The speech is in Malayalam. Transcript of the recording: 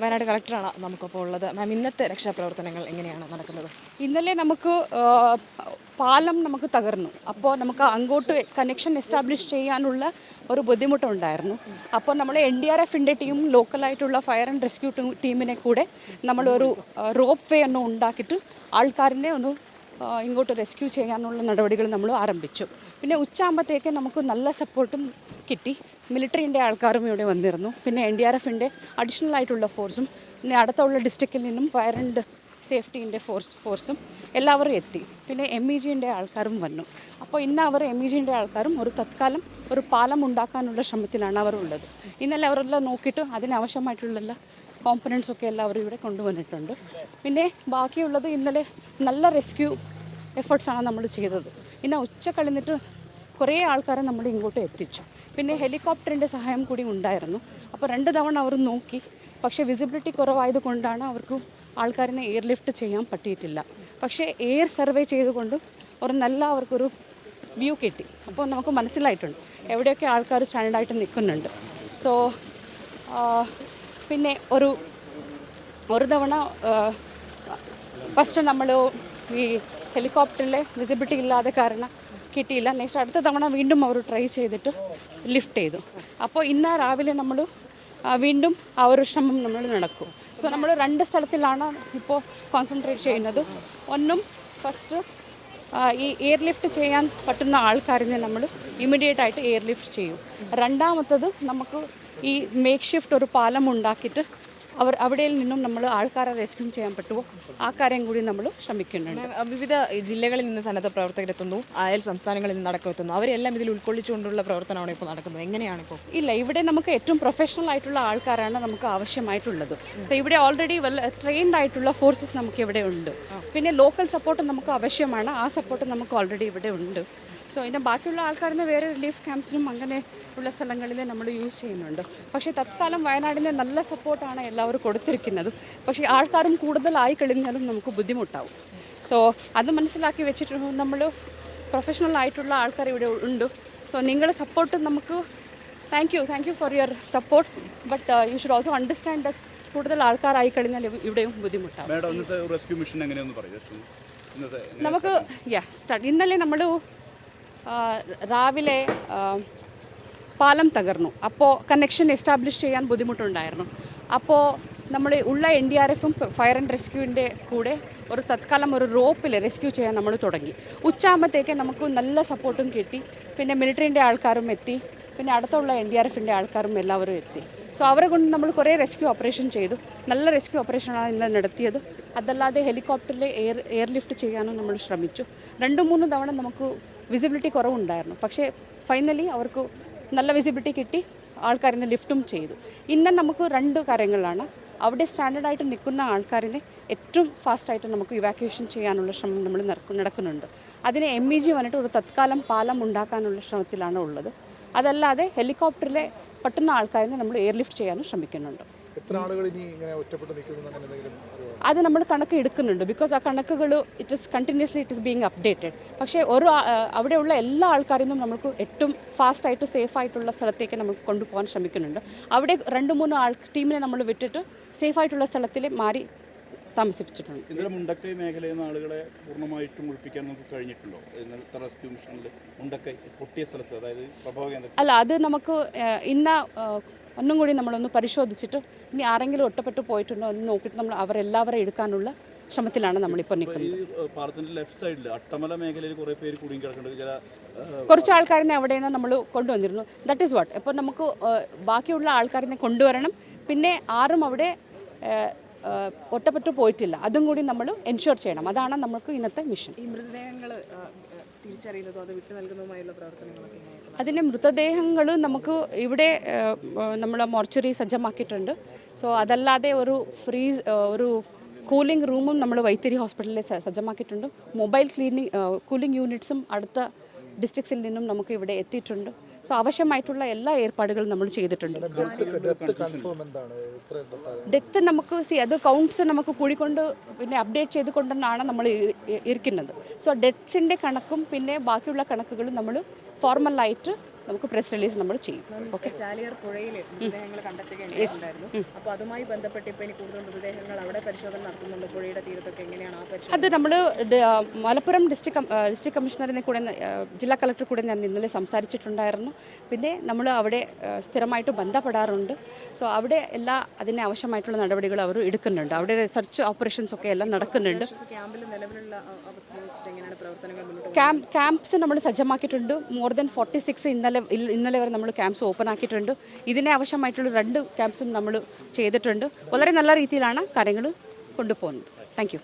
വയനാട് കളക്ടറാണ് നമുക്കിപ്പോൾ ഉള്ളത്. മാം ഇന്നത്തെ രക്ഷാപ്രവർത്തനങ്ങൾ എങ്ങനെയാണ് നടക്കുന്നത്? ഇന്നലെ നമുക്ക് പാലം നമുക്ക് തകർന്നു. അപ്പോൾ നമുക്ക് അങ്ങോട്ട് കണക്ഷൻ എസ്റ്റാബ്ലിഷ് ചെയ്യാനുള്ള ഒരു ബുദ്ധിമുട്ടുണ്ടായിരുന്നു. അപ്പോൾ നമ്മൾ എൻ ഡി ആർ എഫിന്റെ ടീം ലോക്കലായിട്ടുള്ള ഫയർ ആൻഡ് റെസ്ക്യൂ ടീമിനെ കൂടെ നമ്മളൊരു റോപ്പ് വേ ഒന്ന് ഉണ്ടാക്കിയിട്ട് ആൾക്കാരിനെ ഒന്ന് ഇങ്ങോട്ട് റെസ്ക്യൂ ചെയ്യാനുള്ള നടപടികൾ നമ്മൾ ആരംഭിച്ചു. പിന്നെ ഉച്ചയാകുമ്പോഴത്തേക്ക് നമുക്ക് നല്ല സപ്പോർട്ടും കിട്ടി. മിലിറ്ററിന്റെ ആൾക്കാരും ഇവിടെ വന്നിരുന്നു. പിന്നെ എൻ ഡി ആർ എഫിന്റെ അഡീഷണൽ ആയിട്ടുള്ള ഫോഴ്സും പിന്നെ അടുത്തുള്ള ഡിസ്ട്രിക്റ്റിൽ നിന്നും ഫയർ ആൻഡ് സേഫ്റ്റീന്റെ ഫോഴ്സ് ഫോഴ്സും എല്ലാവരും എത്തി. പിന്നെ എം ഇ ജിന്റെ ആൾക്കാരും വന്നു. അപ്പോൾ ഇന്ന് അവർ എം ഇ ജിന്റെ ആൾക്കാരും ഒരു തത്കാലം ഒരു പാലം ഉണ്ടാക്കാനുള്ള ശ്രമത്തിലാണ് അവർ ഉള്ളത്. ഇന്നലെ അവരെല്ലാം നോക്കിയിട്ട് അതിനാവശ്യമായിട്ടുള്ള കോമ്പനൻസൊക്കെ ഒക്കെ എല്ലാവരും ഇവിടെ കൊണ്ടുവന്നിട്ടുണ്ട്. പിന്നെ ബാക്കിയുള്ളത് ഇന്നലെ നല്ല റെസ്ക്യൂ എഫേർട്സാണ് നമ്മൾ ചെയ്തത്. പിന്നെ ഉച്ച കളിന്നിട്ട് കുറേ ആൾക്കാരെ നമ്മൾ ഇങ്ങോട്ട് എത്തിച്ചു. പിന്നെ ഹെലികോപ്റ്ററിന്റെ സഹായം കൂടി ഉണ്ടായിരുന്നു. അപ്പോൾ രണ്ട് തവണ അവർ നോക്കി. പക്ഷേ വിസിബിലിറ്റി കുറവായത് കൊണ്ടാണ് അവർക്ക് ആൾക്കാരിനെ എയർ ലിഫ്റ്റ് ചെയ്യാൻ പറ്റിയിട്ടില്ല. പക്ഷേ എയർ സർവേ ചെയ്തുകൊണ്ട് ഒരു നല്ല അവർക്കൊരു വ്യൂ കിട്ടി. അപ്പോൾ നമുക്ക് മനസ്സിലായിട്ടുണ്ട്. എവിടെയൊക്കെ ആൾക്കാർ സ്റ്റാൻഡായിട്ട് നിൽക്കുന്നുണ്ട്. സോ പിന്നെ ഒരു ഒരു തവണ ഫസ്റ്റ് നമ്മൾ ഈ ഹെലികോപ്റ്ററിലെ വിസിബിലിറ്റി ഇല്ലാതെ കാരണം കിട്ടിയില്ല. നെക്സ്റ്റ് അടുത്ത തവണ വീണ്ടും അവർ ട്രൈ ചെയ്തിട്ട് ലിഫ്റ്റ് ചെയ്തു. അപ്പോൾ ഇന്ന് രാവിലെ നമ്മൾ വീണ്ടും ആ ഒരു ശ്രമം നമ്മൾ നടക്കും. സോ നമ്മൾ രണ്ട് സ്ഥലത്തിലാണ് ഇപ്പോൾ കോൺസെൻട്രേറ്റ് ചെയ്യുന്നത്. ഒന്നും ഫസ്റ്റ് ഈ എയർ ലിഫ്റ്റ് ചെയ്യാൻ പറ്റുന്ന ആൾക്കാരിനെ നമ്മൾ ഇമ്മീഡിയറ്റ് ആയിട്ട് എയർ ലിഫ്റ്റ് ചെയ്യും. രണ്ടാമത്തത് നമുക്ക് ഈ മേക്ക് ഷിഫ്റ്റ് ഒരു പാലം ഉണ്ടാക്കിയിട്ട് അവർ അവിടെ നിന്നും നമ്മൾ ആൾക്കാരെ റെസ്ക്യൂ ചെയ്യാൻ പറ്റുമോ? ആ കാര്യം കൂടി നമ്മൾ ശ്രമിക്കുന്നുണ്ട്. വിവിധ ജില്ലകളിൽ നിന്ന് സന്നദ്ധ പ്രവർത്തകരെത്തുന്നു അയൽ സംസ്ഥാനങ്ങളിൽ നിന്ന് അടക്കം എത്തുന്നു. അവരെല്ലാം ഇതിൽ ഉൾക്കൊള്ളിച്ചുകൊണ്ടുള്ള പ്രവർത്തനമാണ് ഇപ്പോൾ നടക്കുന്നത്? എങ്ങനെയാണ് ഇപ്പോൾ? ഇല്ല ഇവിടെ നമുക്ക് ഏറ്റവും പ്രൊഫഷണൽ ആയിട്ടുള്ള ആൾക്കാരാണ് നമുക്ക് ആവശ്യമായിട്ടുള്ളത്. സോ ഇവിടെ ഓൾറെഡി വെൽ ട്രെയിൻഡ് ആയിട്ടുള്ള ഫോഴ്സസ് നമുക്ക് ഇവിടെ ഉണ്ട്. പിന്നെ ലോക്കൽ സപ്പോർട്ട് നമുക്ക് ആവശ്യമാണ്. ആ സപ്പോർട്ട് നമുക്ക് ഓൾറെഡി ഇവിടെ ഉണ്ട്. സോ ഇതിന്റെ ബാക്കിയുള്ള ആൾക്കാരിന് വേറെ റിലീഫ് ക്യാമ്പ്സിനും അങ്ങനെ ഉള്ള സ്ഥലങ്ങളിൽ നമ്മൾ യൂസ് ചെയ്യുന്നുണ്ട്. പക്ഷേ തത്കാലം വയനാടിന്റെ നല്ല സപ്പോർട്ടാണ് എല്ലാവരും കൊടുത്തിരിക്കുന്നത്. പക്ഷേ ആൾക്കാരും കൂടുതലായി കഴിഞ്ഞാലും നമുക്ക് ബുദ്ധിമുട്ടാവും. സോ അത് മനസ്സിലാക്കി വെച്ചിട്ട് നമ്മൾ പ്രൊഫഷണൽ ആയിട്ടുള്ള ആൾക്കാർ ഇവിടെ ഉണ്ട്. സോ നിങ്ങളുടെ സപ്പോർട്ട് നമുക്ക് thank you thank you for your support but you should also understand that കൂടുതൽ ആൾക്കാരായി കഴിഞ്ഞാൽ ഇവ- ഇവിടെയും ബുദ്ധിമുട്ടാണ് നമുക്ക് യാ ഇന്നലെ നമ്മൾ രാവിലെ പാലം തകർന്നു. അപ്പോൾ കണക്ഷൻ എസ്റ്റാബ്ലിഷ് ചെയ്യാൻ ബുദ്ധിമുട്ടുണ്ടായിരുന്നു. അപ്പോൾ നമ്മൾ ഉള്ള എൻ ഡി ആർ എഫും ഫയർ ആൻഡ് റെസ്ക്യൂവിന്റെ കൂടെ ഒരു തത്കാലം ഒരു റോപ്പിൽ റെസ്ക്യൂ ചെയ്യാൻ നമ്മൾ തുടങ്ങി. ഉച്ചയാകുമ്പോഴത്തേക്ക് നമുക്ക് നല്ല സപ്പോർട്ടും കിട്ടി. പിന്നെ മിലിറ്ററിന്റെ ആൾക്കാരും എത്തി. പിന്നെ അടുത്തുള്ള എൻ ഡി ആർ എഫിന്റെ ആൾക്കാരും എല്ലാവരും എത്തി. സോ അവരെ കൊണ്ട് നമ്മൾ കുറേ റെസ്ക്യൂ ഓപ്പറേഷൻ ചെയ്തു. നല്ല റെസ്ക്യൂ ഓപ്പറേഷനാണ് ഇന്ന് നടത്തിയത്. അതല്ലാതെ ഹെലികോപ്റ്ററിൽ എയർ എയർ ലിഫ്റ്റ് ചെയ്യാനും നമ്മൾ ശ്രമിച്ചു. രണ്ട് മൂന്ന് തവണ നമുക്ക് വിസിബിലിറ്റി കുറവുണ്ടായിരുന്നു. പക്ഷേ ഫൈനലി അവർക്ക് നല്ല വിസിബിലിറ്റി കിട്ടി ആൾക്കാരിനെ ലിഫ്റ്റും ചെയ്തു. ഇന്ന് നമുക്ക് രണ്ട് കാര്യങ്ങളാണ്. അവിടെ സ്റ്റാൻഡേർഡായിട്ട് നിൽക്കുന്ന ആൾക്കാരിനെ ഏറ്റവും ഫാസ്റ്റായിട്ട് നമുക്ക് ഇവാക്യുവേഷൻ ചെയ്യാനുള്ള ശ്രമം നമ്മൾ നടക്കുന്നുണ്ട്. അതിന് എം ഇ ജി വന്നിട്ട് ഒരു തത്കാലം പാലം ഉണ്ടാക്കാനുള്ള ശ്രമത്തിലാണ് ഉള്ളത്. അതല്ലാതെ ഹെലികോപ്റ്ററിലെ പറ്റുന്ന ആൾക്കാരിനെ നമ്മൾ എയർലിഫ്റ്റ് ചെയ്യാനും ശ്രമിക്കുന്നുണ്ട്. എത്ര ഇങ്ങനെ അങ്ങനെ എന്തെങ്കിലും അത് നമ്മൾ കണക്ക് എടുക്കുന്നുണ്ട്. ബിക്കോസ് ആ കണക്കുകൾ it is continuously it is being updated പക്ഷേ ഒരു അവിടെയുള്ള എല്ലാ ആൾക്കാരെയും നമുക്ക് ഏറ്റവും ഫാസ്റ്റായിട്ട് സേഫ് ആയിട്ടുള്ള സ്ഥലത്തേക്ക് നമുക്ക് കൊണ്ടുപോകാൻ ശ്രമിക്കുന്നുണ്ട്. അവിടെ രണ്ട് മൂന്ന് ആൾ ടീമിനെ നമ്മൾ വിട്ടിട്ട് സേഫ് ആയിട്ടുള്ള സ്ഥലത്തിൽ മാറി താമസിപ്പിച്ചിട്ടുണ്ട്. ഇന്നലെ മുണ്ടക്കൈ മേഖലയിൽ നിന്ന് ആളുകളെ പൂർണമായിട്ടും ഒഴിപ്പിക്കാൻ നമുക്ക് കഴിഞ്ഞിട്ടുണ്ടോ? റെസ്ക്യൂ മിഷനിൽ മുണ്ടക്കൈ പൊട്ടിയ സ്ഥലത്ത് അതായത് പ്രഭവ കേന്ദ്രത്തിൽ. അല്ല അത് നമുക്ക് ഇന്ന ഒന്നും കൂടി നമ്മളൊന്ന് പരിശോധിച്ചിട്ട് ഇനി ആരെങ്കിലും ഒറ്റപ്പെട്ട് പോയിട്ടുണ്ടോ എന്ന് നോക്കിയിട്ട് നമ്മൾ അവരെല്ലാവരെയും എടുക്കാനുള്ള ശ്രമത്തിലാണ് നമ്മളിപ്പോൾ നിൽക്കുന്നത് പാലത്തിന്റെ ലെഫ്റ്റ് സൈഡിൽ അട്ടമല മേഖലയിൽ കുറേ പേര് കുടുങ്ങി കിടക്കുന്നുണ്ട്. ചില കുറച്ച് ആൾക്കാരെ അവിടെ നിന്ന് നമ്മൾ കൊണ്ടുവന്നിരുന്നു. ദാറ്റ് ഈസ് വാട്ട് അപ്പോൾ നമുക്ക് ബാക്കിയുള്ള ആൾക്കാരെ കൊണ്ടുവരണം. പിന്നെ ആരും അവിടെ ഒറ്റപ്പെട്ടു പോയിട്ടില്ല. അതും കൂടി നമ്മൾ എൻഷുർ ചെയ്യണം. അതാണ് നമുക്ക് ഇന്നത്തെ മിഷൻ ഈ മൃതദേഹങ്ങൾ തിരിച്ചറിയുന്നതോ അത് വിട്ടു നൽകുന്നതുമായുള്ള പ്രവർത്തനങ്ങളൊക്കെ അതിന്റെ മൃതദേഹങ്ങൾ നമുക്ക് ഇവിടെ നമ്മൾ മോർച്ചറി സജ്ജമാക്കിയിട്ടുണ്ട്. സോ അതല്ലാതെ ഒരു ഫ്രീസ് ഒരു കൂളിംഗ് റൂമും നമ്മൾ വൈത്തിരി ഹോസ്പിറ്റലിൽ സജ്ജമാക്കിയിട്ടുണ്ട്. മൊബൈൽ ക്ലീനിങ് കൂളിംഗ് യൂണിറ്റ്സും അടുത്ത ഡിസ്ട്രിക്ട്സിൽ നിന്നും നമുക്ക് ഇവിടെ എത്തിയിട്ടുണ്ട്. സോ ആവശ്യമായിട്ടുള്ള എല്ലാ ഏർപ്പാടുകളും നമ്മൾ ചെയ്തിട്ടുണ്ട്. ഡെത്ത് നമുക്ക് സി അത് കൗണ്ട്സ് നമുക്ക് കൂടിക്കൊണ്ട് പിന്നെ അപ്ഡേറ്റ് ചെയ്തുകൊണ്ടാണ് നമ്മൾ ഇരിക്കുന്നത്. സോ ഡെത്ത്സിന്റെ കണക്കും പിന്നെ ബാക്കിയുള്ള കണക്കുകളും നമ്മൾ ഫോർമലായിട്ട് നമുക്ക് പ്രസ് റിലീസ് നമ്മൾ ചെയ്യും. ഓക്കെ ചാലിയാർ പുഴയിൽ മൃതദേഹങ്ങൾ കണ്ടെത്തുകയുണ്ടായിരുന്നു അപ്പോൾ അതുമായി ബന്ധപ്പെട്ട് ഇപ്പോൾ ഇനി കൂടുതൽ മൃതദേഹങ്ങൾ അവിടെ പരിശോധന നടത്തുന്നുണ്ട്. പുഴയുടെ തീരത്തൊക്കെ എങ്ങനെയാണ് ആ പരിശോധന? അത് നമ്മൾ മലപ്പുറം ഡിസ്ട്രിക്ട് ഡിസ്ട്രിക്ട് കമ്മീഷണറിനെ കൂടെ ജില്ലാ കളക്ടർ കൂടെ ഞാൻ ഇന്നലെ സംസാരിച്ചിട്ടുണ്ടായിരുന്നു. പിന്നെ നമ്മൾ അവിടെ സ്ഥിരമായിട്ട് ബന്ധപ്പെടാറുണ്ട്. സോ അവിടെ എല്ലാ അതിന് ആവശ്യമായിട്ടുള്ള നടപടികൾ അവർ എടുക്കുന്നുണ്ട്. അവിടെ റിസർച്ച് ഓപ്പറേഷൻസ് ഒക്കെ എല്ലാം നടക്കുന്നുണ്ട്. ക്യാമ്പിൽ നിലവിലുള്ള അവസ്ഥ എങ്ങനെയാണ് പ്രവർത്തനങ്ങൾ ക്യാമ്പ് ക്യാമ്പ്സ് നമ്മൾ സജ്ജമാക്കിയിട്ടുണ്ട്. മോർ ദൻ ഫോർട്ടി സിക്സ് ഇന്നലെ ഇന്നലെ വരെ നമ്മൾ ക്യാമ്പ്സ് ഓപ്പൺ ആക്കിയിട്ടുണ്ട്. ഇതിനെ ആവശ്യമായിട്ടുള്ള രണ്ട് ക്യാമ്പ്സും നമ്മൾ ചെയ്തിട്ടുണ്ട്. വളരെ നല്ല രീതിയിലാണ് കാര്യങ്ങൾ കൊണ്ടുപോകുന്നത്. താങ്ക്